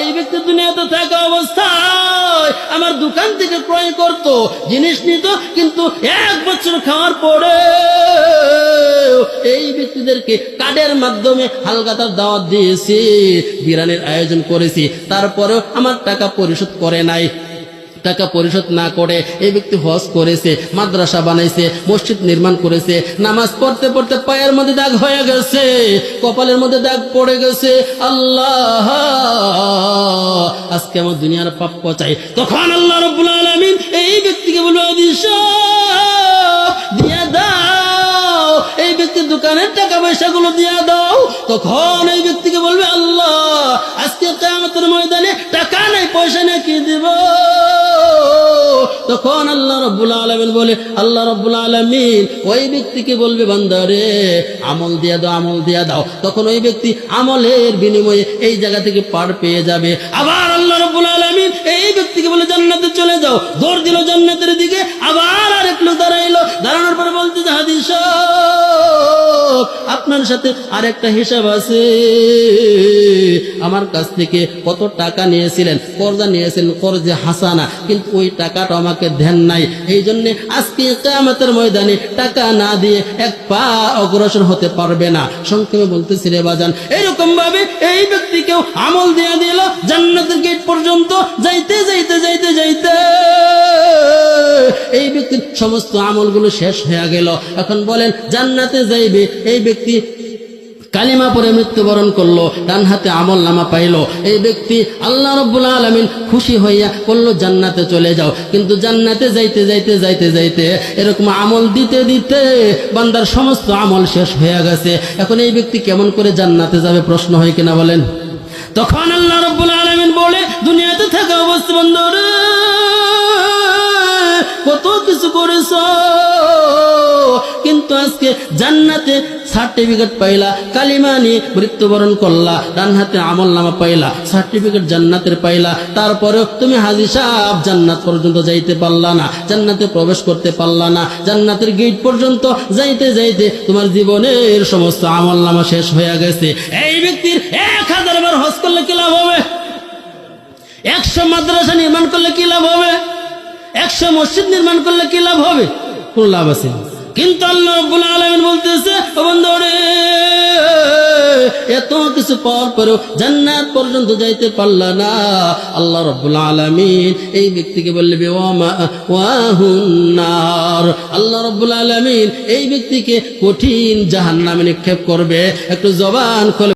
এই ব্যক্তি দুনিয়াতে থাকা অবস্থায় আমার দোকান থেকে ক্রয় করত, জিনিস নিত, কিন্তু এক বছর খাওয়ার পরে এই ব্যক্তিদেরকে কার্ডের মাধ্যমে হালকাতার দাওয়াত দিয়েছি বিরানের আয়োজন করেছি, তারপরেও আমার টাকা পরিশোধ করে নাই। টাকা পরিশোধ না করে এই ব্যক্তি হজ করেছে, মাদ্রাসা বানাইছে, মসজিদ নির্মাণ করেছে, নামাজ পড়তে পড়তে পায়ের মধ্যে দাগ হয়ে গেছে, কপালের মধ্যে দাগ পড়ে গেছে, আল্লাহ! আজকে আমার দুনিয়ার পাপ চাই তখন আল্লাহ রব্বুল আলমিন এই ব্যক্তিকে বলবে দাও, এই ব্যক্তির দোকানের টাকা পয়সা গুলো দিয়া দাও। তখন এই ব্যক্তিকে বলবে, আল্লাহ, আজকে কেমতের ময়দানে টাকা নেই, পয়সা নেই, কি দিব? তখন আল্লাহ রব্বুল আলমিন বলে, আল্লাহ রব্বুল আলমিন ওই ব্যক্তিকে বলবে বান্দারে আমল দিয়া দাও, আমল দিয়া দাও। তখন ওই ব্যক্তি আমলের বিনিময়ে এই জায়গা থেকে পার পেয়ে যাবে। আবার আল্লাহ রব্বুল আলমিন এই ব্যক্তিকে বলে, জান্নাতে চলে যাও। দৌড় দিল জান্নাতের দিকে। আপনার সাথে আরেকটা হিসাব আছে। আমার কাছ থেকে কত টাকা নিয়েছিলেন? কর্জা নিয়েছিলেন, কর্জে হাসানা। কিন্তু ওই টাকাটা আমাকে ধ্যান নাই। এই জন্য আজকে কামতের ময়দানে টাকা না দিয়ে এক পা অগ্রসর হতে পারবে না। সংক্ষেপে বলতেছি রে বাজান এরকম ভাবে এই ব্যক্তিকেও আমল দিয়ে দিল, জান্নাতের গেট পর্যন্ত যাইতে যাইতে যাইতে যাইতে। এই ব্যক্তির সমস্ত আমলগুলো শেষ হয়ে গেল। এখন বলেন, জান্নাতে যাইবে, এই ব্যক্তি কালিমা পরে মৃত্যুবরণ করল, ডান হাতে আমল নামা পাইলো। এই ব্যক্তি আল্লাহ রব্বুল আলমিন খুশি হইয়া করল জান্নাতে চলে যাও। কিন্তু জান্নাতে যাইতে যাইতে যাইতে যাইতে এরকম আমল দিতে দিতে বান্দার সমস্ত আমল শেষ হয়ে গেছে। এখন এই ব্যক্তি কেমন করে জান্নাতে যাবে প্রশ্ন হয় কিনা বলেন? তখন আল্লাহ রব্বুল আলমিন বলে, দুনিয়াতে থাকা অবস্থা বন্ধুরে আজকে জান্নাতে সার্টিফিকেট পাইলা, কালিমা নিয়ে মৃত্যুবরণ করলা, ডান হাতে আমল নামা পাইলা সার্টিফিকেট জান্নাতের পাইলা, তারপরেও তুমি হাজি সাহেব জান্নাত পর্যন্ত যাইতে পারলা না, জান্নাতে প্রবেশ করতে পারলা না, জান্নাতের গেট পর্যন্ত যাইতে যাইতে তোমার জীবনের সমস্ত আমল নামা শেষ হয়ে গেছে। এই ব্যক্তির এক হাজার বার হজ করলে কি লাভ হবে? একশো মাদ্রাসা নির্মাণ করলে কি লাভ হবে? একশো মসজিদ নির্মাণ করলে কি লাভ হবে? কোন লাভ আছে। কিন্তু আল্লাহ রব্বুল আলমিন বলতেছে এত কিছু পাওয়ার পরেও জান্নাত পর্যন্ত যাইতে পারলা না। আল্লাহ রব্বুল আলমিন এই ব্যক্তিকে বললে আল্লাহ রব্বুল আলমিন এই ব্যক্তিকে কঠিন জাহান্নামে নিক্ষেপ করবে। একটু জবান খোলে।